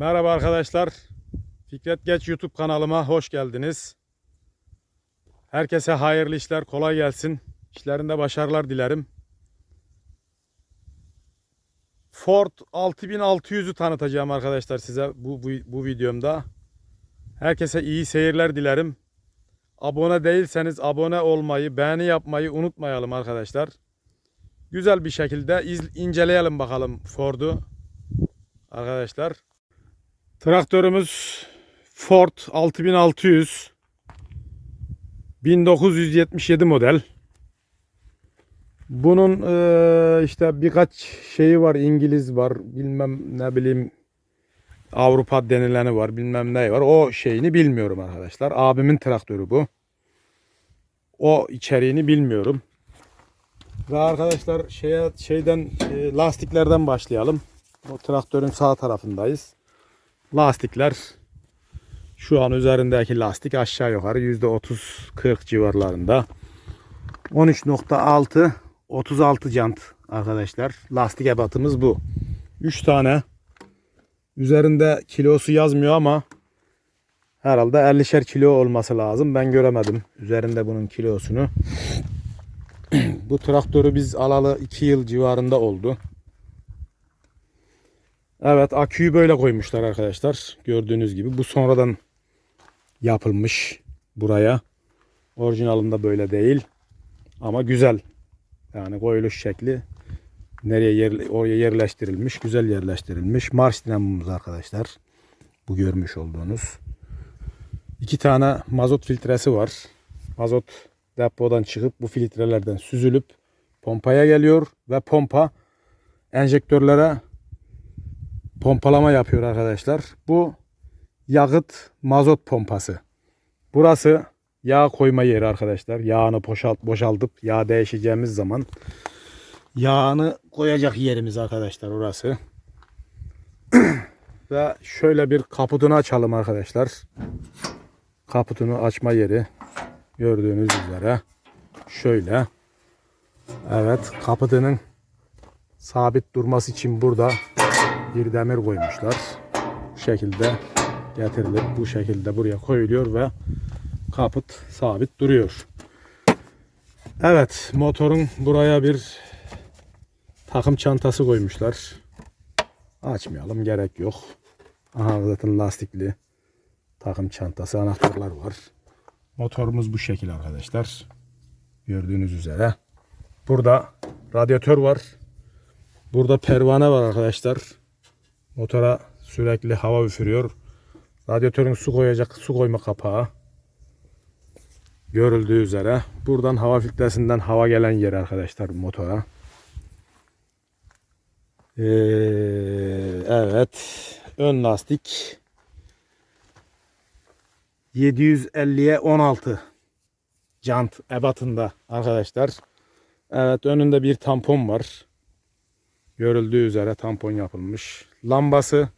Merhaba arkadaşlar. Fikret Geç YouTube kanalıma hoş geldiniz. Herkese hayırlı işler, kolay gelsin. İşlerinde başarılar dilerim. Ford 6600'ü tanıtacağım arkadaşlar size bu, bu, bu videomda. Herkese iyi seyirler dilerim. Abone değilseniz abone olmayı, beğeni yapmayı unutmayalım arkadaşlar. Güzel bir şekilde iz, inceleyelim bakalım Ford'u. Arkadaşlar. Traktörümüz Ford 6600 1977 model. Bunun eee, işte birkaç şeyi var. İngiliz var. Bilmem ne bileyim Avrupa denileni var. Bilmem ne var. O şeyini bilmiyorum arkadaşlar. Abimin traktörü bu. O içeriğini bilmiyorum. Ve arkadaşlar şeye şeyden e, lastiklerden başlayalım. O traktörün sağ tarafındayız. Lastikler şu an üzerindeki lastik aşağı yukarı %30-40 civarlarında. 13.6 36 jant arkadaşlar. Lastik ebatımız bu. 3 tane. Üzerinde kilosu yazmıyor ama herhalde 50'şer kilo olması lazım. Ben göremedim üzerinde bunun kilosunu. bu traktörü biz alalı 2 yıl civarında oldu. Evet aküyü böyle koymuşlar arkadaşlar. Gördüğünüz gibi bu sonradan yapılmış buraya. Orijinalinde böyle değil. Ama güzel. Yani koyuluş şekli nereye yer, oraya yerleştirilmiş. Güzel yerleştirilmiş. Marş dinamomuz arkadaşlar. Bu görmüş olduğunuz. İki tane mazot filtresi var. Mazot depodan çıkıp bu filtrelerden süzülüp pompaya geliyor ve pompa enjektörlere pompalama yapıyor arkadaşlar. Bu yakıt mazot pompası. Burası yağ koyma yeri arkadaşlar. Yağını boşalt, boşaltıp yağ değişeceğimiz zaman yağını koyacak yerimiz arkadaşlar orası. Ve şöyle bir kaputunu açalım arkadaşlar. Kaputunu açma yeri gördüğünüz üzere şöyle. Evet kaputunun sabit durması için burada bir demir koymuşlar. Bu şekilde getirilip bu şekilde buraya koyuluyor ve kaput sabit duruyor. Evet motorun buraya bir takım çantası koymuşlar. Açmayalım gerek yok. Aha zaten lastikli takım çantası anahtarlar var. Motorumuz bu şekil arkadaşlar. Gördüğünüz üzere. Burada radyatör var. Burada pervane var arkadaşlar. Motora sürekli hava üfürüyor. Radyatörün su koyacak su koyma kapağı. Görüldüğü üzere. Buradan hava filtresinden hava gelen yer arkadaşlar motora. Ee, evet. Ön lastik 750'ye 16 jant ebatında arkadaşlar. Evet önünde bir tampon var. Görüldüğü üzere tampon yapılmış. Lambası,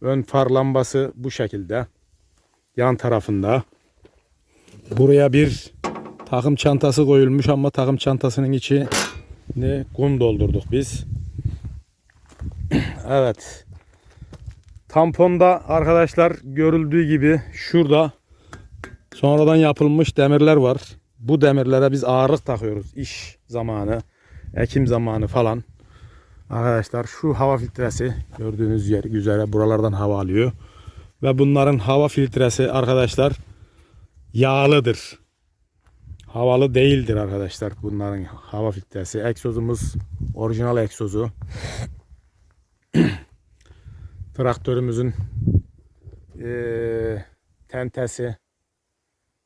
ön far lambası bu şekilde. Yan tarafında. Buraya bir takım çantası koyulmuş ama takım çantasının içi ne kum doldurduk biz. evet. Tamponda arkadaşlar görüldüğü gibi şurada sonradan yapılmış demirler var. Bu demirlere biz ağırlık takıyoruz iş zamanı, ekim zamanı falan. Arkadaşlar şu hava filtresi gördüğünüz yer üzere buralardan hava alıyor. Ve bunların hava filtresi arkadaşlar yağlıdır. Havalı değildir arkadaşlar bunların hava filtresi. Egzozumuz orijinal egzozu. Traktörümüzün eee, tentesi,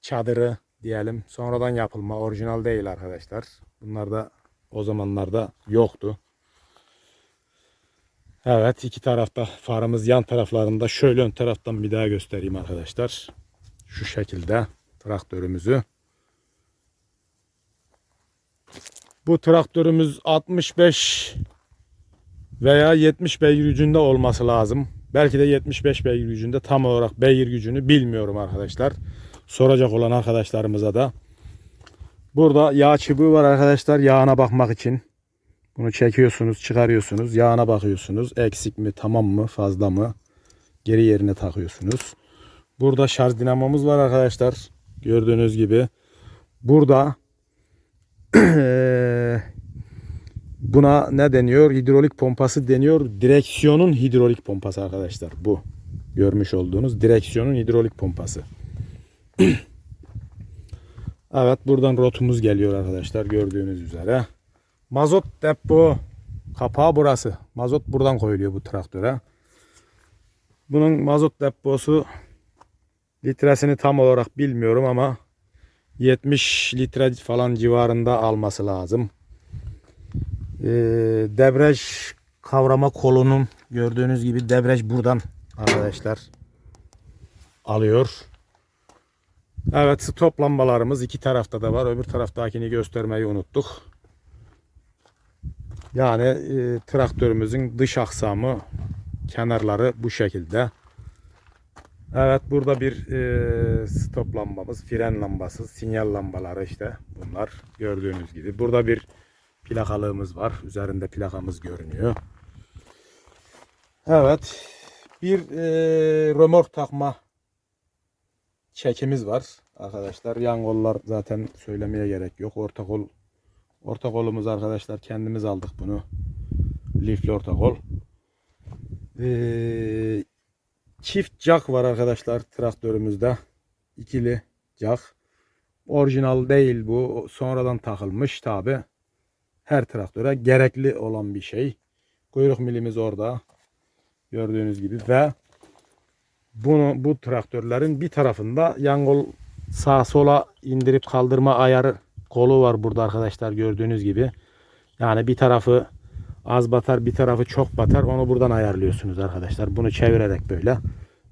çadırı diyelim. Sonradan yapılma, orijinal değil arkadaşlar. Bunlar da o zamanlarda yoktu. Evet iki tarafta farımız yan taraflarında. Şöyle ön taraftan bir daha göstereyim arkadaşlar. Şu şekilde traktörümüzü. Bu traktörümüz 65 veya 70 beygir gücünde olması lazım. Belki de 75 beygir gücünde tam olarak beygir gücünü bilmiyorum arkadaşlar. Soracak olan arkadaşlarımıza da. Burada yağ çubuğu var arkadaşlar yağına bakmak için. Bunu çekiyorsunuz, çıkarıyorsunuz, yağına bakıyorsunuz. Eksik mi, tamam mı, fazla mı? geri yerine takıyorsunuz. Burada şarj dinamomuz var arkadaşlar. Gördüğünüz gibi. Burada buna ne deniyor? Hidrolik pompası deniyor. Direksiyonun hidrolik pompası arkadaşlar. Bu görmüş olduğunuz direksiyonun hidrolik pompası. evet buradan rotumuz geliyor arkadaşlar gördüğünüz üzere. Mazot depo kapağı burası. Mazot buradan koyuluyor bu traktöre. Bunun mazot deposu litresini tam olarak bilmiyorum ama 70 litre falan civarında alması lazım. Ee, debraj kavrama kolunun gördüğünüz gibi debraj buradan arkadaşlar alıyor. Evet stop lambalarımız iki tarafta da var. Öbür taraftakini göstermeyi unuttuk. Yani e, traktörümüzün dış aksamı kenarları bu şekilde. Evet burada bir e, stop lambamız, fren lambası, sinyal lambaları işte bunlar gördüğünüz gibi. Burada bir plakalığımız var. Üzerinde plakamız görünüyor. Evet bir e, römork takma çekimiz var arkadaşlar. Yan kollar zaten söylemeye gerek yok. Orta kol orta kolumuz arkadaşlar kendimiz aldık bunu. Lifli orta kol. Ee, çift jack var arkadaşlar traktörümüzde. İkili jack. Orijinal değil bu. Sonradan takılmış tabi. Her traktöre gerekli olan bir şey. Kuyruk milimiz orada. Gördüğünüz gibi ve bunu bu traktörlerin bir tarafında yan kol sağa sola indirip kaldırma ayarı kolu var burada arkadaşlar gördüğünüz gibi. Yani bir tarafı az batar bir tarafı çok batar onu buradan ayarlıyorsunuz arkadaşlar. Bunu çevirerek böyle.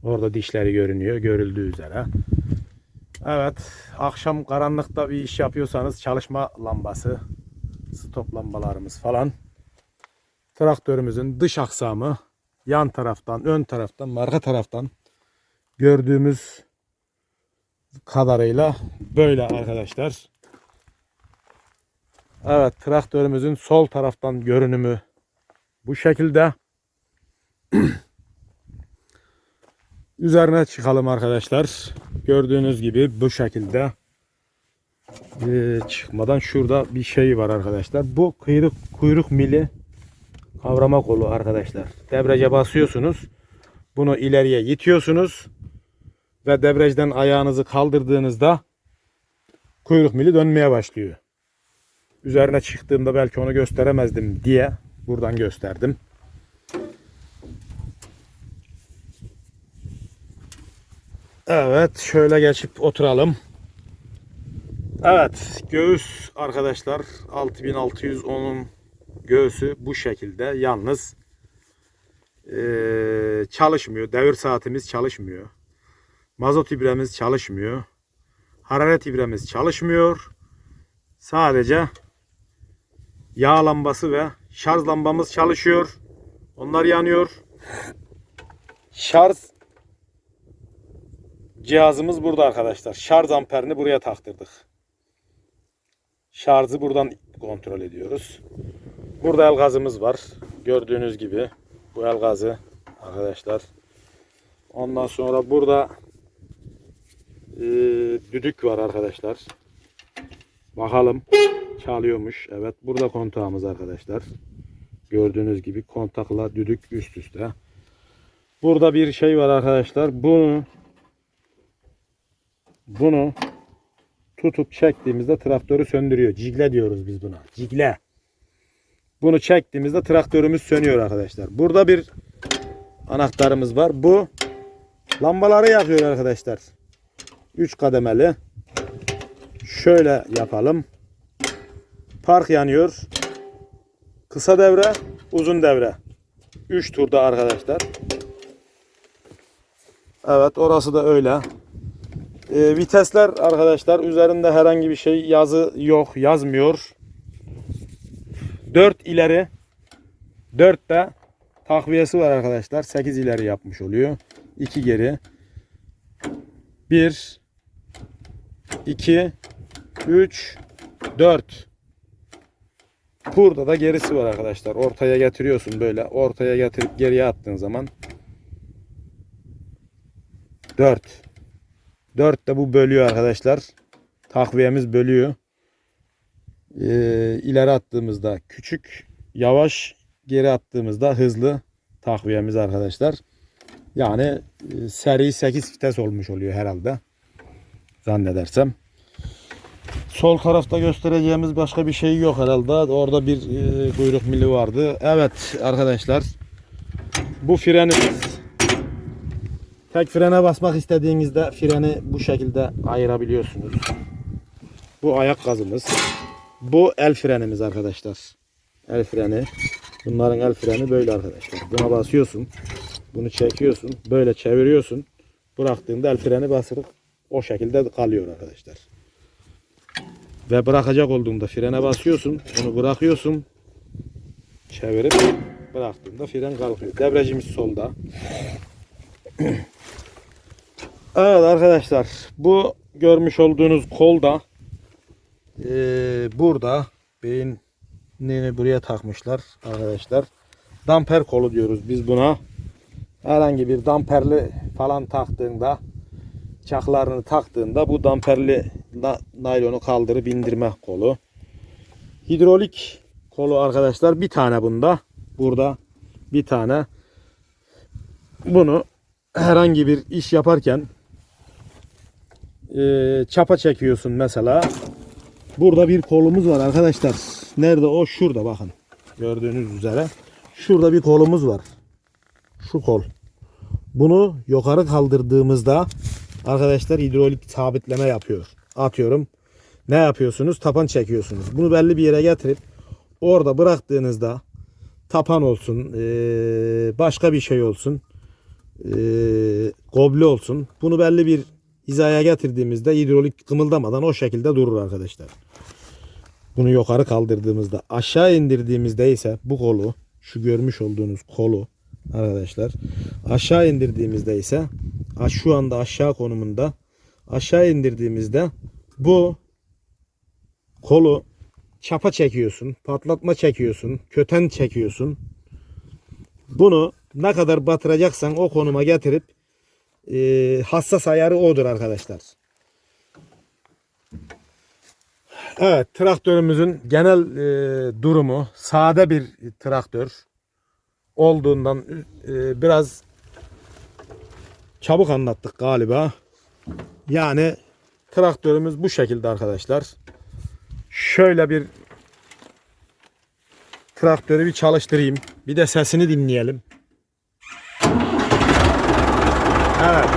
Orada dişleri görünüyor görüldüğü üzere. Evet akşam karanlıkta bir iş yapıyorsanız çalışma lambası stop lambalarımız falan. Traktörümüzün dış aksamı yan taraftan, ön taraftan, arka taraftan gördüğümüz kadarıyla böyle arkadaşlar. Evet traktörümüzün sol taraftan görünümü bu şekilde. Üzerine çıkalım arkadaşlar. Gördüğünüz gibi bu şekilde. Ee, çıkmadan şurada bir şey var arkadaşlar. Bu kuyruk kuyruk mili kavrama kolu arkadaşlar. Debriyaja basıyorsunuz. Bunu ileriye itiyorsunuz. Ve debriyajdan ayağınızı kaldırdığınızda kuyruk mili dönmeye başlıyor. Üzerine çıktığımda belki onu gösteremezdim diye buradan gösterdim. Evet şöyle geçip oturalım. Evet göğüs arkadaşlar 6610'un göğsü bu şekilde yalnız ee, çalışmıyor. Devir saatimiz çalışmıyor. Mazot ibremiz çalışmıyor. Hararet ibremiz çalışmıyor. Sadece yağ lambası ve şarj lambamız çalışıyor. Onlar yanıyor. Şarj cihazımız burada arkadaşlar. Şarj amperini buraya taktırdık. Şarjı buradan kontrol ediyoruz. Burada el gazımız var. Gördüğünüz gibi bu el gazı arkadaşlar. Ondan sonra burada e, düdük var arkadaşlar. Bakalım çalıyormuş. Evet burada kontağımız arkadaşlar. Gördüğünüz gibi kontakla düdük üst üste. Burada bir şey var arkadaşlar. Bunu bunu tutup çektiğimizde traktörü söndürüyor. Cigle diyoruz biz buna. Cigle. Bunu çektiğimizde traktörümüz sönüyor arkadaşlar. Burada bir anahtarımız var. Bu lambaları yakıyor arkadaşlar. 3 kademeli. Şöyle yapalım. Park yanıyor. Kısa devre, uzun devre. 3 turda arkadaşlar. Evet orası da öyle. Ee, vitesler arkadaşlar üzerinde herhangi bir şey yazı yok yazmıyor. 4 ileri 4 de takviyesi var arkadaşlar. 8 ileri yapmış oluyor. 2 geri. 1 2 3 4 Burada da gerisi var arkadaşlar. Ortaya getiriyorsun böyle. Ortaya getirip geriye attığın zaman 4. 4 de bu bölüyor arkadaşlar. Takviyemiz bölüyor. Ee, ileri attığımızda küçük, yavaş, geri attığımızda hızlı takviyemiz arkadaşlar. Yani e, seri 8 vites olmuş oluyor herhalde. Zannedersem. Sol tarafta göstereceğimiz başka bir şey yok herhalde. Orada bir e, kuyruk mili vardı. Evet arkadaşlar. Bu frenimiz. Tek frene basmak istediğinizde freni bu şekilde ayırabiliyorsunuz. Bu ayak gazımız. Bu el frenimiz arkadaşlar. El freni. Bunların el freni böyle arkadaşlar. Buna basıyorsun. Bunu çekiyorsun. Böyle çeviriyorsun. Bıraktığında el freni basırıp o şekilde kalıyor arkadaşlar. Ve bırakacak olduğunda frene basıyorsun. Onu bırakıyorsun. Çevirip bıraktığında fren kalkıyor. Debrecimiz solda. Evet arkadaşlar bu görmüş olduğunuz kolda eee, burada beynini buraya takmışlar arkadaşlar. Damper kolu diyoruz biz buna. Herhangi bir damperli falan taktığında çaklarını taktığında bu damperli na- naylonu kaldırıp indirme kolu. Hidrolik kolu arkadaşlar bir tane bunda. Burada bir tane. Bunu herhangi bir iş yaparken eee, çapa çekiyorsun mesela. Burada bir kolumuz var arkadaşlar. Nerede o? Şurada bakın. Gördüğünüz üzere. Şurada bir kolumuz var. Şu kol. Bunu yukarı kaldırdığımızda arkadaşlar hidrolik sabitleme yapıyor. Atıyorum. Ne yapıyorsunuz? Tapan çekiyorsunuz. Bunu belli bir yere getirip orada bıraktığınızda tapan olsun, başka bir şey olsun, goble olsun. Bunu belli bir hizaya getirdiğimizde hidrolik kımıldamadan o şekilde durur arkadaşlar. Bunu yukarı kaldırdığımızda aşağı indirdiğimizde ise bu kolu şu görmüş olduğunuz kolu arkadaşlar aşağı indirdiğimizde ise şu anda aşağı konumunda aşağı indirdiğimizde bu kolu çapa çekiyorsun, patlatma çekiyorsun, köten çekiyorsun. Bunu ne kadar batıracaksan o konuma getirip e, hassas ayarı odur arkadaşlar. Evet traktörümüzün genel e, durumu sade bir traktör olduğundan e, biraz çabuk anlattık galiba. Yani traktörümüz bu şekilde arkadaşlar. Şöyle bir traktörü bir çalıştırayım. Bir de sesini dinleyelim. Evet.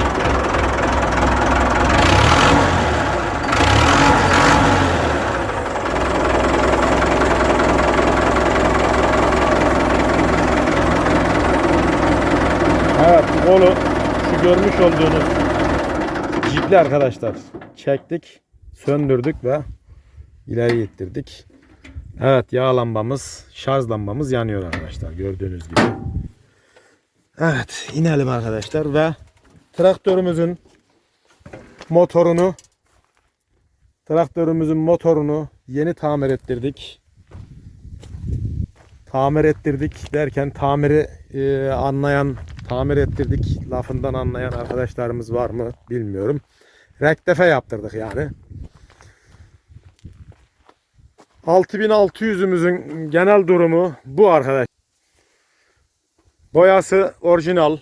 Evet kolu şu görmüş olduğunuz cipli arkadaşlar çektik söndürdük ve ileri ittirdik. Evet yağ lambamız şarj lambamız yanıyor arkadaşlar gördüğünüz gibi. Evet inelim arkadaşlar ve traktörümüzün motorunu traktörümüzün motorunu yeni tamir ettirdik. Tamir ettirdik derken tamiri e, anlayan tamir ettirdik lafından anlayan arkadaşlarımız var mı bilmiyorum. Rektefe yaptırdık yani. 6600'ümüzün genel durumu bu arkadaş. Boyası orijinal.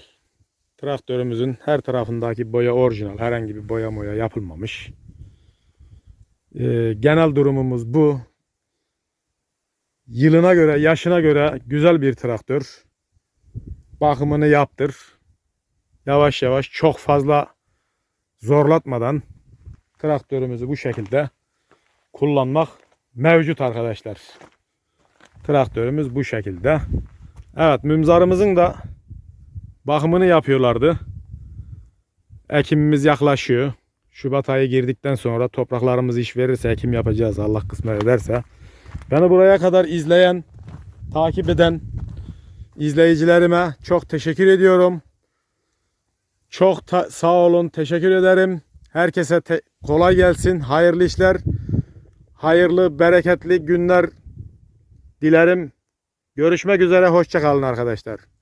Traktörümüzün her tarafındaki boya orijinal. Herhangi bir boya moya yapılmamış. Ee, genel durumumuz bu. Yılına göre, yaşına göre güzel bir traktör. Bakımını yaptır. Yavaş yavaş çok fazla zorlatmadan traktörümüzü bu şekilde kullanmak mevcut arkadaşlar. Traktörümüz bu şekilde. Evet mümzarımızın da bakımını yapıyorlardı. Ekimimiz yaklaşıyor. Şubat ayı girdikten sonra topraklarımız iş verirse ekim yapacağız Allah kısmet ederse. Beni buraya kadar izleyen, takip eden izleyicilerime çok teşekkür ediyorum. Çok sağ olun, teşekkür ederim. Herkese kolay gelsin, hayırlı işler, hayırlı, bereketli günler dilerim. Görüşmek üzere, hoşça kalın arkadaşlar.